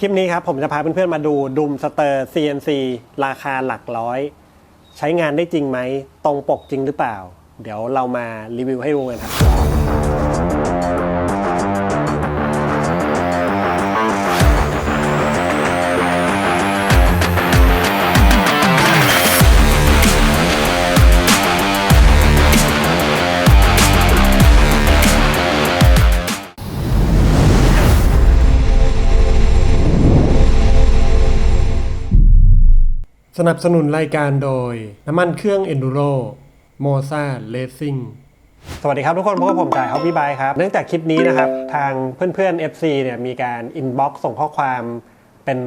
คลิปนี้ครับผมจะพาเพื่อนๆมาดูดุมสเตอร์ CNC ราคาหลักร้อย ใช้งานได้จริงไหม ตรงปกจริงหรือเปล่า เดี๋ยวเรามารีวิวให้ดูกันครับ สนับสนุนรายการโดย น้ำมันเครื่อง Enduro m o z a Racing สวัสดีครับทุกคนพบกับผมจ่ายฮอปปี้บายครับ เนื่องจากคลิปนี้นะครับ ทางเพื่อนๆ FC เนี่ยมีการอินบ็อกซ์ส่งข้อความเป็น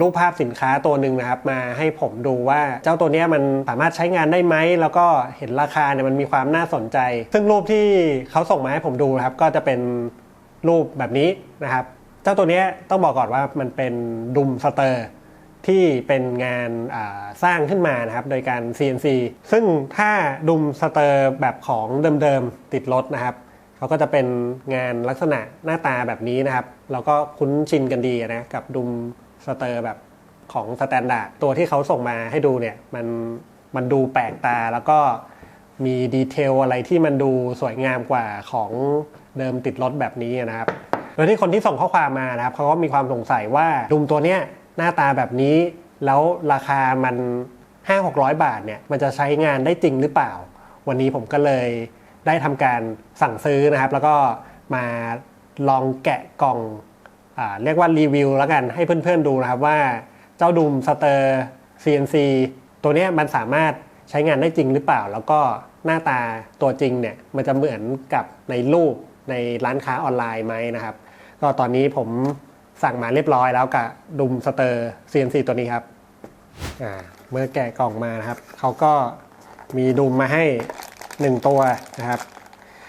รูปภาพสินค้าตัวหนึ่งนะครับ มาให้ผมดูว่าเจ้าตัวเนี้ยมันสามารถใช้งานได้ไหม แล้วก็เห็นราคาเนี่ยมันมีความน่าสนใจ ซึ่งรูปที่เขาส่งมาให้ผมดูนะครับ ก็จะเป็นรูปแบบนี้นะครับ เจ้าตัวเนี้ยต้องบอกก่อนว่ามันเป็นดุมสเตอร์ ที่เป็นงานสร้างขึ้นมานะครับ โดยการ CNC ซึ่งถ้าดุมสเตอร์แบบของเดิมๆติดรถนะครับเขาก็จะเป็นงานลักษณะหน้าตาแบบนี้นะครับ เราก็คุ้นชินกันดีนะกับดุมสเตอร์แบบของสแตนดาร์ดตัวที่เขาส่งมาให้ดูเนี่ยมันมันดูแปลกตาแล้วก็มีดีเทลอะไรที่มันดูสวยงามกว่าของเดิมติดรถแบบนี้นะครับโดยที่คนที่ส่งข้อความมานะครับเขาก็มีความสงสัยว่าดุมตัวเนี้ย หน้าตาแบบนี้ แล้วราคามัน 5 600 บาทเนี่ยมันจะใช้งานได้จริงหรือเปล่า วันนี้ผมก็เลยได้ทำการสั่งซื้อนะครับ แล้วก็มาลองแกะกล่องอเรียกว่ารีวิวแล้วกันให้เพื่อนๆดูนะครับว่าเจ้าดุมสเตอร์ CNC ตัวนี้มันสามารถใช้งานได้จริงหรือเปล่า แล้วก็หน้าตาตัวจริงเนี่ยมันจะเหมือนกับในรูปในร้านค้าออนไลน์ไหมนะครับ ก็ตอนนี้ผม สั่งมาเรียบร้อยแล้วกับดุมสเตอร์ CNC ตัวนี้ครับอ่าเมื่อแกะกล่องมานะครับ เขาก็มีดุมมาให้ 1 ตัวนะครับ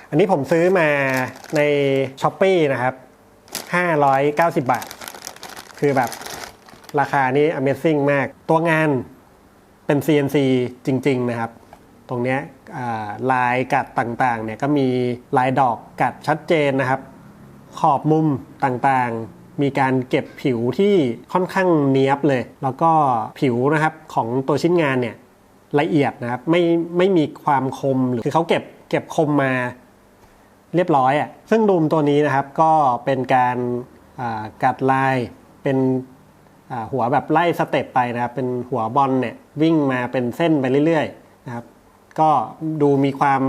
อันนี้ผมซื้อมาใน s h อ p e e นะครับ 590 บาท คือแบบราคานี้ Amazing มาก ตัวงานเป็น CNC จริง ๆ นะครับ ตรงนี้ลายกัดต่างๆเนี่ยก็มีลายดอกกัดชัดเจนนะครับ ขอบมุมต่างๆ มีการเก็บผิวที่ค่อนข้างเนียบเลย แล้วก็ผิวนะครับของตัวชิ้นงานเนี่ยละเอียดนะครับไม่ไม่มีความคมหรือคือเขาเก็บเก็บคมมาเรียบร้อยอะซึ่งดุมตัวนี้นะครับก็เป็นการกัดลายเป็นหัวแบบไล่สเต็ปไปนะครับ เป็นหัวบอลเนี่ยวิ่งมาเป็นเส้นไปเรื่อยๆนะครับ ก็ดูมีความ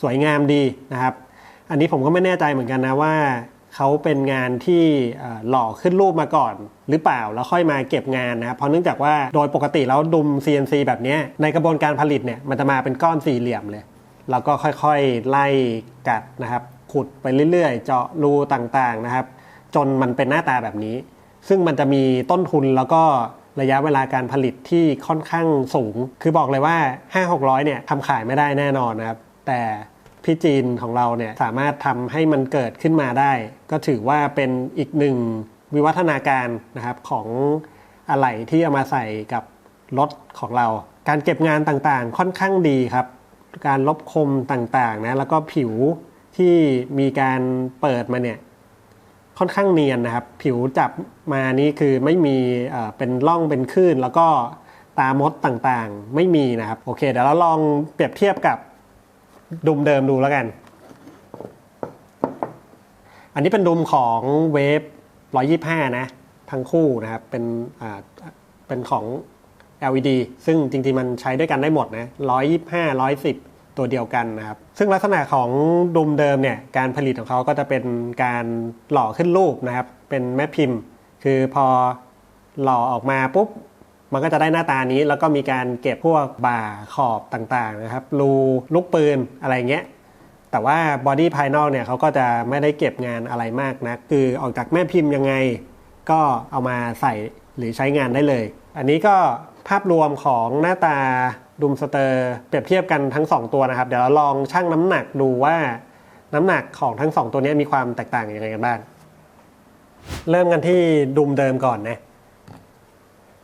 สวยงามดีนะครับ อันนี้ผมก็ไม่แน่ใจเหมือนกันนะว่า เขาเป็นงานที่หล่อขึ้นรูปมาก่อน หรือเปล่าแล้วค่อยมาเก็บงานนะครับเพราะเนื่องจากว่าโดยปกติแล้วดุม CNC แบบนี้ในกระบวนการผลิตเนี่ยมันจะมาเป็นก้อนสี่เหลี่ยมเลยแล้วก็ค่อยๆไล่กัดนะครับ ขุดไปเรื่อยๆ เจาะรูต่างๆนะครับ จนมันเป็นหน้าตาแบบนี้ ซึ่งมันจะมีต้นทุนแล้วก็ระยะเวลาการผลิตที่ค่อนข้างสูง คือบอกเลยว่า 5 600เนี่ยทำขายไม่ได้แน่นอนนะครับ แต่ พี่จีนของเราเนี่ยสามารถทำให้มันเกิดขึ้นมาได้ ก็ถือว่าเป็นอีกหนึ่งวิวัฒนาการนะครับของอะไหล่ที่เอามาใส่กับรถของเรา การเก็บงานต่างๆ ค่อนข้างดีครับ การลบคมต่างๆนะแล้วก็ผิวที่มีการเปิดมาเนี่ยค่อนข้างเนียนนะครับ ผิวจับมานี่คือไม่มีเอ่อเป็นร่องเป็นคลื่น แล้วก็ตามดต่างๆ ไม่มีนะครับ โอเค เดี๋ยวเราลองเปรียบเทียบกับ ดุมเดิมดูแล้วกัน อันนี้เป็นดุมของเวฟ125 นะ ทั้งคู่นะครับ เป็นอ่าเป็นของ LED ซึ่งจริงๆ มันใช้ด้วยกันได้หมดนะ125 110 ตัวเดียวกันนะครับ ซึ่งลักษณะของดุมเดิมเนี่ย การผลิตของเขาก็จะเป็นการหล่อขึ้นรูปนะครับ เป็นแม่พิมพ์ คือพอหล่อออกมาปุ๊บ มันก็จะได้หน้าตานี้แล้วก็มีการเก็บพวกบ่าขอบต่างๆนะครับรูลูกปืนอะไรเงี้ยแต่ว่าบอดี้ภายนอกเนี่ยเขาก็จะไม่ได้เก็บงานอะไรมากนะคือออกจากแม่พิมพ์ยังไง ก็เอามาใส่หรือใช้งานได้เลย อันนี้ก็ภาพรวมของหน้าตาดุมสเตอร์เปรียบเทียบกันทั้ง 2 ตัวนะครับ เดี๋ยวเราลองชั่งน้ำหนักดูว่าน้ำหนักของทั้ง 2 ตัวนี้มีความแตกต่างยังไงกันบ้าง เริ่มกันที่ดุมเดิมก่อนนะ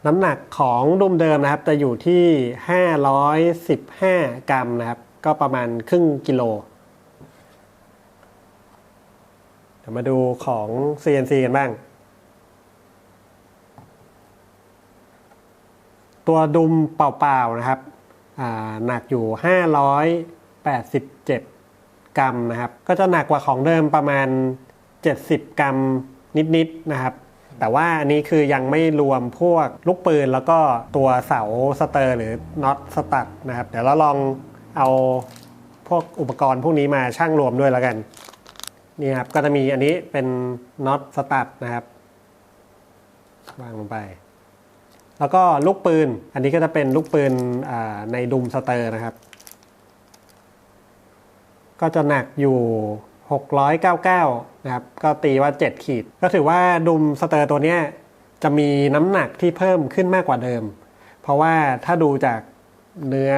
น้ำหนักของดุมเดิมนะครับ จะอยู่ที่ 515 กรัมนะครับ ก็ประมาณครึ่งกิโลเดี๋ยวมาดูของ CNC กันบ้าง ตัวดุมเปล่าๆนะครับหนักอยู่ 587 กรัมนะครับ ก็จะหนักกว่าของเดิมประมาณ 70 กรัมนิดๆนะครับ แต่ว่าอันนี้คือยังไม่รวมพวกลูกปืนแล้วก็ตัวเสาสเตอร์หรือน็อตสตัดนะครับ เดี๋ยวเราลองเอาพวกอุปกรณ์พวกนี้มาช่างรวมด้วยแล้วกันนี่ครับก็จะมีอันนี้เป็นน็อตสตัดนะครับวางลงไป แล้วก็ลูกปืน อันนี้ก็จะเป็นลูกปืนในดุมสเตอร์นะครับ ก็จะหนักอยู่ 699นะครับก็ตีว่า 7 ขีด ก็ถือว่าดุมสเตอร์ตัวนี้จะมีน้ำหนักที่เพิ่มขึ้นมากกว่าเดิม เพราะว่าถ้าดูจากเนื้อ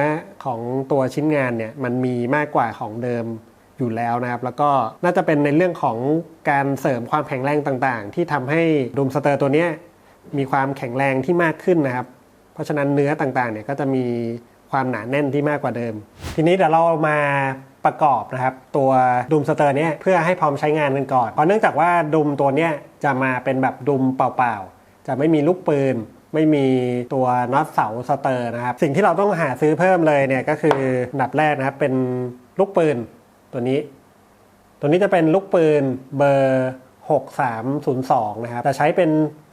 ของตัวชิ้นงานเนี่ยมันมีมากกว่าของเดิมอยู่แล้วนะครับ แล้วก็น่าจะเป็นในเรื่องของการเสริมความแข็งแรงต่างๆ ที่ทำให้ดุมสเตอร์ตัวนี้มีความแข็งแรงที่มากขึ้นนะครับ เพราะฉะนั้นเนื้อต่างๆเนี่ยก็จะมีความหนาแน่นที่มากกว่าเดิม ทีนี้เดี๋ยวเรามา ประกอบนะครับ ตัวดุมสเตอร์เนี่ยเพื่อให้พร้อมใช้งานกันก่อน เพราะเนื่องจากว่าดุมตัวเนี้ยจะมาเป็นแบบดุมเปล่าๆ จะไม่มีลูกปืน ไม่มีตัวน็อตเสาสเตอร์นะครับ สิ่งที่เราต้องหาซื้อเพิ่มเลยเนี่ยก็คืออันดับแรกนะครับเป็นลูกปืนตัวนี้ ตัวนี้จะเป็นลูกปืนเบอร์ 6302 นะครับจะใช้เป็น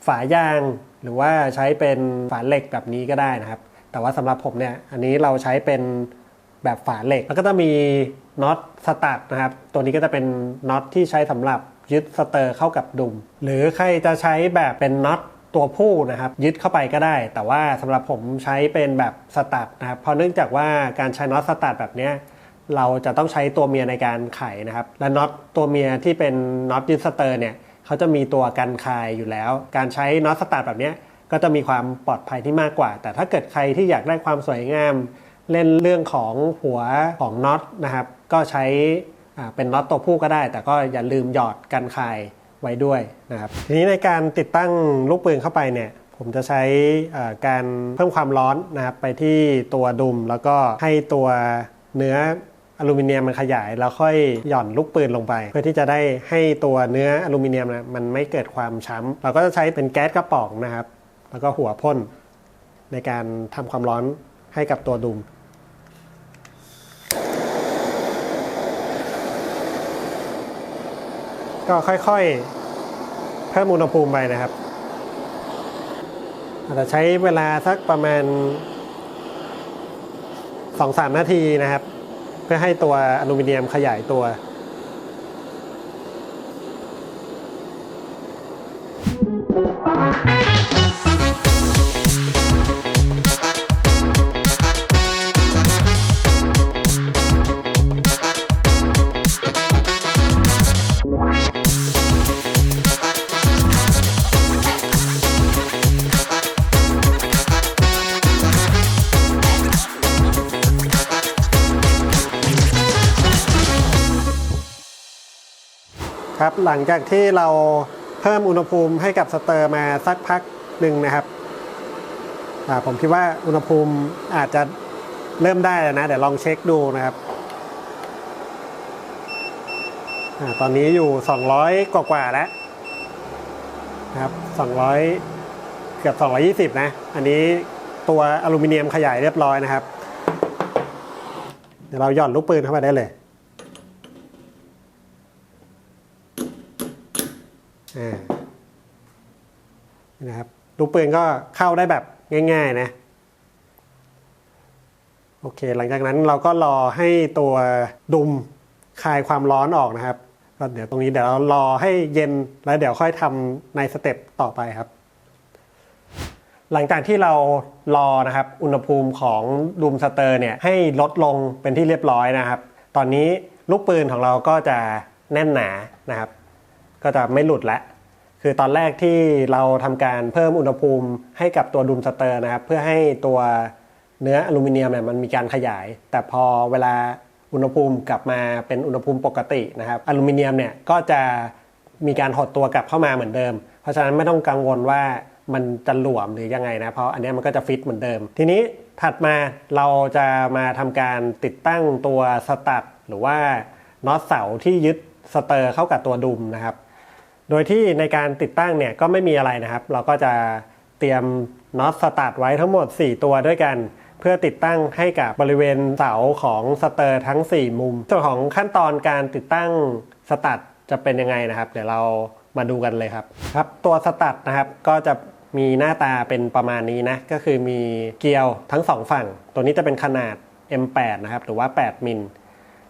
ฝายางหรือว่าใช้เป็นฝาเหล็กแบบนี้ก็ได้นะครับ แต่ว่าสำหรับผมเนี่ยอันนี้เราใช้เป็น แบบฝาเหล็ก แล้วก็จะมีน็อตสตัดนะครับ ตัวนี้ก็จะเป็นน็อตที่ใช้สำหรับยึดสเตอร์เข้ากับดุม หรือใครจะใช้แบบเป็นน็อตตัวผู้นะครับยึดเข้าไปก็ได้ แต่ว่าสำหรับผมใช้เป็นแบบสตัดนะครับเพราะเนื่องจากว่าการใช้น็อตสตัดแบบเนี้ยเราจะต้องใช้ตัวเมียในการไขนะครับ และน็อตตัวเมียที่เป็นน็อตยึดสเตอร์เนี่ยเขาจะมีตัวกันคายอยู่แล้ว การใช้น็อตสตาร์ทแบบนี้ก็จะมีความปลอดภัยที่มากกว่า แต่ถ้าเกิดใครที่อยากได้ความสวยงาม เล่นเรื่องของหัวของน็อตนะครับก็ใช้อ่าเป็นน็อตตัวผู้ก็ได้ แต่ก็อย่าลืมหยอดกันคายไว้ด้วยนะครับทีนี้ในการติดตั้งลูกปืนเข้าไปเนี่ยผมจะใช้อ่าการเพิ่มความร้อนนะครับไปที่ตัวดุมแล้วก็ให้ตัวเนื้ออลูมิเนียมมันขยายแล้วค่อยหย่อนลูกปืนลงไป เพื่อที่จะได้ให้ตัวเนื้ออลูมิเนียมนะมันไม่เกิดความช้ำเราก็จะใช้เป็นแก๊สกระป๋องนะครับ แล้วก็หัวพ่นในการทำความร้อนให้กับตัวดุม ก็ค่อยๆ เพิ่มอุณหภูมิไปนะครับอาจจะใช้เวลาสักประมาณ 2-3 นาทีนะครับ เพื่อให้ตัวอลูมิเนียมขยายตัวครั หลังจากที่เราเพิ่มอุณหภูมิให้กับสเตอร์มาสักพักหนึ่งนะครับผมคิดว่าอุณหภูมิอาจจะเริ่มได้แล้วนะเดี๋ยวลองเช็คดูนะครับอตอนนี้อยู่ 200 กว่าๆแล้วนะครับ 200 เกือบ 220 นะ อันนี้ตัวอลูมิเนียมขยายเรียบร้อยนะครับ เดี๋ยวเราหย่อนลูกปืนเข้าไปได้เลย อ่า นะครับลูกปืนก็เข้าได้แบบง่าย ๆ นะโอเค หลังจากนั้นเราก็รอให้ตัวดุมคลายความร้อนออกนะครับก็เดี๋ยวตรงนี้เดี๋ยวเรารอให้เย็นแล้วเดี๋ยวค่อยทำในสเต็ปต่อไปครับ หลังจากที่เรารอนะครับ อุณหภูมิของดุมสเตอร์เนี่ยให้ลดลงเป็นที่เรียบร้อยนะครับ ตอนนี้ลูกปืนของเราก็จะแน่นหนานะครับ ก็จะไม่หลุดแล้วคือตอนแรกที่เราทำการเพิ่มอุณหภูมิให้กับตัวดุมสเตอร์นะครับ เพื่อให้ตัวเนื้ออลูมิเนียมเนี่ยมันมีการขยาย แต่พอเวลาอุณหภูมิกลับมาเป็นอุณหภูมิปกตินะครับอลูมิเนียมเนี่ยก็จะมีการหดตัวกลับเข้ามาเหมือนเดิม เพราะฉะนั้นไม่ต้องกังวลว่ามันจะหลวมหรือยังไงนะ เพราะอันนี้มันก็จะฟิตเหมือนเดิม ทีนี้ถัดมาเราจะมาทำการติดตั้งตัวสตัดหรือว่าน็อตเสาที่ยึดสเตอร์เข้ากับตัวดุมนะครับ โดยที่ในการติดตั้งเนี่ยก็ไม่มีอะไรนะครับ เราก็จะเตรียมน็อตสตาร์ทไว้ทั้งหมด 4 ตัวด้วยกัน เพื่อติดตั้งให้กับบริเวณเสาของสเตอร์ทั้ง 4 มุม ส่วนของขั้นตอนการติดตั้งสตาร์ทจะเป็นยังไงนะครับ เดี๋ยวเรามาดูกันเลยครับครับ ตัวสตาร์ทนะครับก็จะมีหน้าตาเป็นประมาณนี้นะก็คือมีเกลียวทั้งสองฝั่ง ตัวนี้จะเป็นขนาด M8 นะครับหรือว่า 8 มิล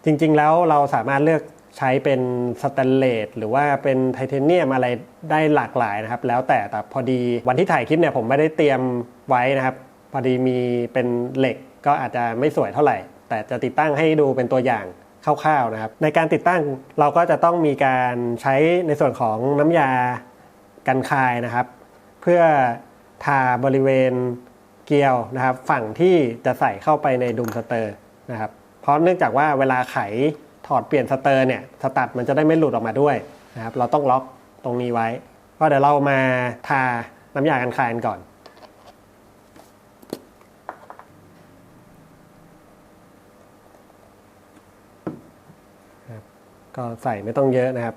จริงๆแล้วเราสามารถเลือก ใช้เป็นสแตนเลสหรือว่าเป็นไทเทเนียมอะไรได้หลากหลายนะครับ แล้วแต่แต่พอดีวันที่ถ่ายคลิปเนี่ยผมไม่ได้เตรียมไว้นะครับ พอดีมีเป็นเหล็กก็อาจจะไม่สวยเท่าไหร่ แต่จะติดตั้งให้ดูเป็นตัวอย่างคร่าวๆนะครับ ในการติดตั้งเราก็จะต้องมีการใช้ในส่วนของน้ำยากันคายนะครับ เพื่อทาบริเวณเกลียวนะครับ ฝั่งที่จะใส่เข้าไปในดุมสเตอร์นะครับ เพราะเนื่องจากว่าเวลาไข ถอดเปลี่ยนสเตอร์เนี่ยสตัดมันจะได้ไม่หลุดออกมาด้วยนะครับเราต้องล็อกตรงนี้ไว้ ก็เดี๋ยวเรามาทาน้ำยากันคายกันก่อน ก็ใส่ไม่ต้องเยอะนะครับ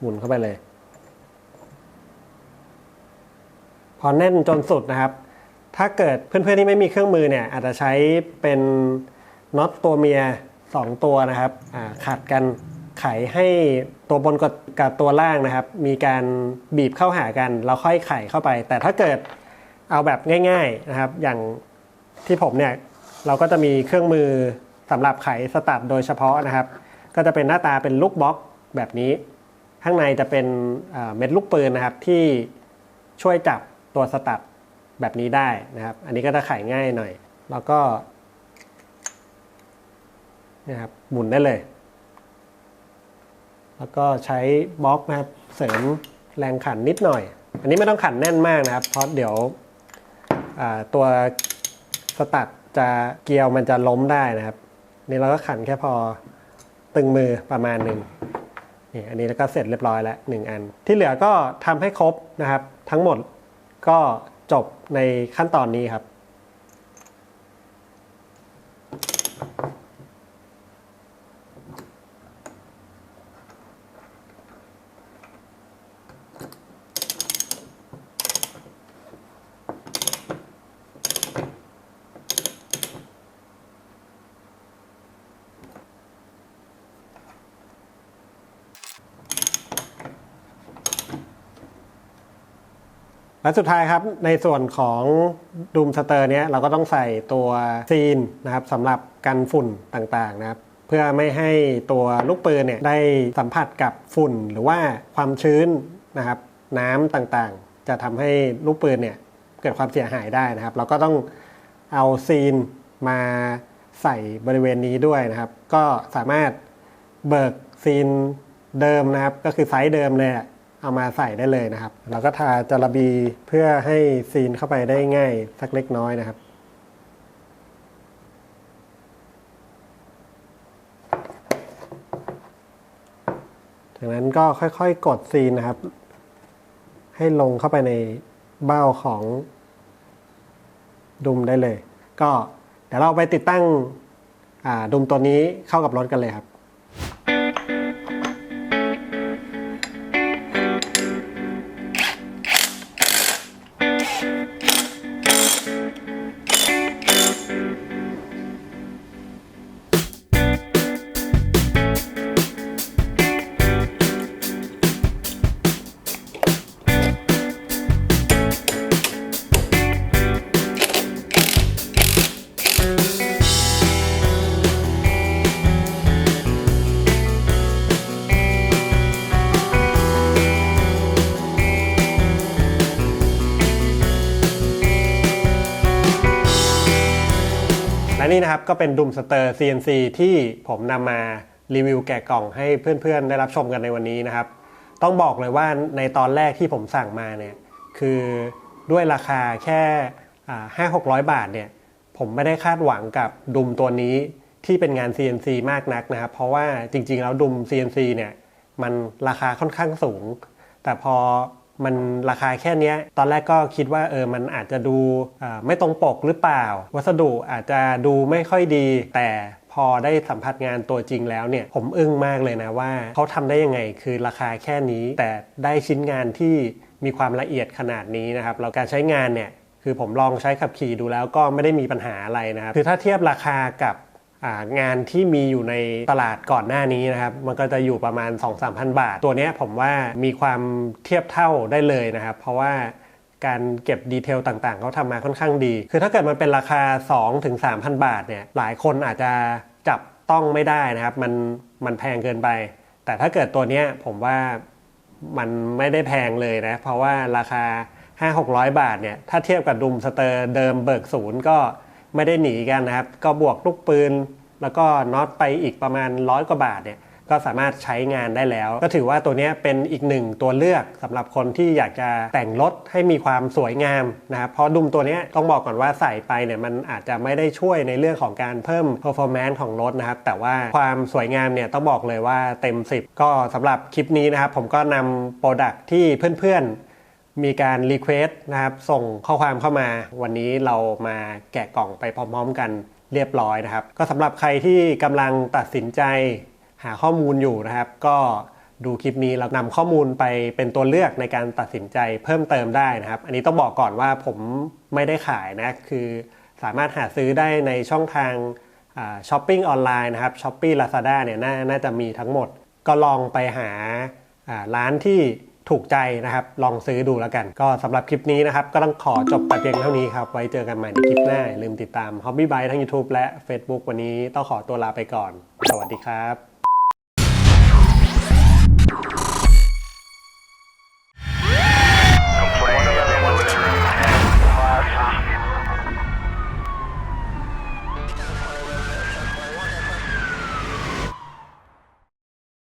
หมุนเข้าไปเลย พอแน่นจนสุดนะครับ ถ้าเกิดเพื่อนๆที่ไม่มีเครื่องมือเนี่ยอาจจะใช้เป็นน็อตตัวเมีย 2 ตัวนะครับอ่าขัดกันไขให้ตัวบนกับกับตัวล่างนะครับ มีการบีบเข้าหากันแล้วค่อยไขเข้าไป แต่ถ้าเกิดเอาแบบง่าย ๆนะครับ อย่างที่ผมเนี่ยเราก็จะมีเครื่องมือสำหรับไขสตัดโดยเฉพาะนะครับ ก็จะเป็นหน้าตาเป็นลูกบล็อกแบบนี้ ข้างในจะเป็นอ่าเม็ดลูกปืนนะครับที่ช่วยจับตัวสตัดแบบนี้ได้นะครับ อันนี้ก็จะไขง่ายหน่อย แล้วก็ นะครับหมุนได้เลย แล้วก็ใช้บล็อกนะครับเสริมแรงขันนิดหน่อย อันนี้ไม่ต้องขันแน่นมากนะครับ เพราะเดี๋ยวตัวสตัดจะเกลียวมันจะล้มได้นะครับ นี่เราก็ขันแค่พอตึงมือประมาณหนึ่งนี่อันนี้แล้วก็เสร็จเรียบร้อยแล้วหนึ่งอัน ที่เหลือก็ทำให้ครบนะครับ ทั้งหมดก็จบในขั้นตอนนี้ครับ และสุดท้ายครับในส่วนของดูมสเตอร์เนี้ยเราก็ต้องใส่ตัวซีนนะครับสำหรับกันฝุ่นต่างๆนะครับเพื่อไม่ให้ตัวลูกปืนเนี่ยได้สัมผัสกับฝุ่นหรือว่าความชื้นนะครับน้ำต่างๆ จะทำให้ลูกปืนเนี่ยเกิดความเสียหายได้นะครับ เราก็ต้องเอาซีนมาใส่บริเวณนี้ด้วยนะครับ ก็สามารถเบิกซีนเดิมนะครับ ก็คือไซส์เดิมเลย เอามาใส่ได้เลยนะครับแล้วก็ทาจาระบีเพื่อให้ซีนเข้าไปได้ง่ายสักเล็กน้อยนะครับจากนั้นก็ค่อยๆ กดซีนนะครับ ให้ลงเข้าไปในเบ้าของดุมได้เลย ก็เดี๋ยวเราไปติดตั้งดุมตัวนี้เข้ากับรถกันเลยครับ และนี่นะครับก็เป็นดุมสเตอร์ CNC ที่ผมนำมารีวิวแกะกล่องให้เพื่อนๆ ได้รับชมกันในวันนี้นะครับ ต้องบอกเลยว่าในตอนแรกที่ผมสั่งมาเนี่ยคือด้วยราคาแค่ห้าหกร้อยบาทเนี่ยผมไม่ได้คาดหวังกับดุมตัวนี้ที่เป็นงาน CNC มากนักนะครับ เพราะว่าจริงๆ แล้วดุม CNC เนี่ยมันราคาค่อนข้างสูง แต่พอ มันราคาแค่นี้ตอนแรกก็คิดว่าเออมันอาจจะดูไม่ตรงปกหรือเปล่า วัสดุอาจจะดูไม่ค่อยดี แต่พอได้สัมผัสงานตัวจริงแล้วเนี่ยผมอึ้งมากเลยนะว่าเขาทำได้ยังไงคือราคาแค่นี้ แต่ได้ชิ้นงานที่มีความละเอียดขนาดนี้นะครับแล้วการใช้งานเนี่ยคือผมลองใช้ขับขี่ดูแล้วก็ไม่ได้มีปัญหาอะไรนะครับคือถ้าเทียบราคากับ งานที่มีอยู่ในตลาดก่อนหน้านี้นะครับ มันก็จะอยู่ประมาณ 2-3,000 บาท ตัวนี้ผมว่ามีความเทียบเท่าได้เลยนะครับ เพราะว่าการเก็บดีเทลต่างๆ เขาทำมาค่อนข้างดี คือถ้าเกิดมันเป็นราคา 2-3,000 บาทเนี่ย หลายคนอาจจะจับต้องไม่ได้นะครับ มันมันแพงเกินไป แต่ถ้าเกิดตัวนี้ผมว่ามันไม่ได้แพงเลยนะ เพราะว่าราคา 5 600 บาทเนี่ย ถ้าเทียบกับดุมสเตอร์เดิมเบิกศูนย์ก็ ไม่ได้หนีกันนะครับ ก็บวกลูกปืน แล้วก็น็อตไปอีกประมาณร้อยกว่าบาทเนี่ยก็สามารถใช้งานได้แล้ว ก็ถือว่าตัวนี้เป็นอีกหนึ่งตัวเลือกสำหรับคนที่อยากจะแต่งรถให้มีความสวยงามนะครับเพราะดุมตัวนี้ต้องบอกก่อนว่าใส่ไปเนี่ยมันอาจจะไม่ได้ช่วยในเรื่องของการเพิ่ม performance ของรถนะครับ แต่ว่าความสวยงามเนี่ยต้องบอกเลยว่าเต็ม 10 ก็สำหรับคลิปนี้นะครับ ผมก็นำโปรดักที่เพื่อนๆ มีการรีเควสนะครับส่งข้อความเข้ามา วันนี้เรามาแกะกล่องไปพร้อมๆกันเรียบร้อยนะครับ ก็สำหรับใครที่กำลังตัดสินใจหาข้อมูลอยู่นะครับ ก็ดูคลิปนี้แล้วนำข้อมูลไปเป็นตัวเลือกในการตัดสินใจเพิ่มเติมได้นะครับ อันนี้ต้องบอกก่อนว่าผมไม่ได้ขายนะคือสามารถหาซื้อได้ในช่องทางช้อปปิ้งออนไลน์นะครับช้อปปี้ลาซาด้าเนี่ยนน่าจะมีทั้งหมด ก็ลองไปหาร้านที่ ถูกใจนะครับ ลองซื้อดูแล้วกัน ก็สำหรับคลิปนี้นะครับ ก็ต้องขอจบแต่เพียงเท่านี้ครับ ไว้เจอกันใหม่ในคลิปหน้าอย่าลืมติดตาม Hobby b y ทั้ง YouTube และ Facebook วันนี้ต้องขอตัวลาไปก่อน สวัสดีครับ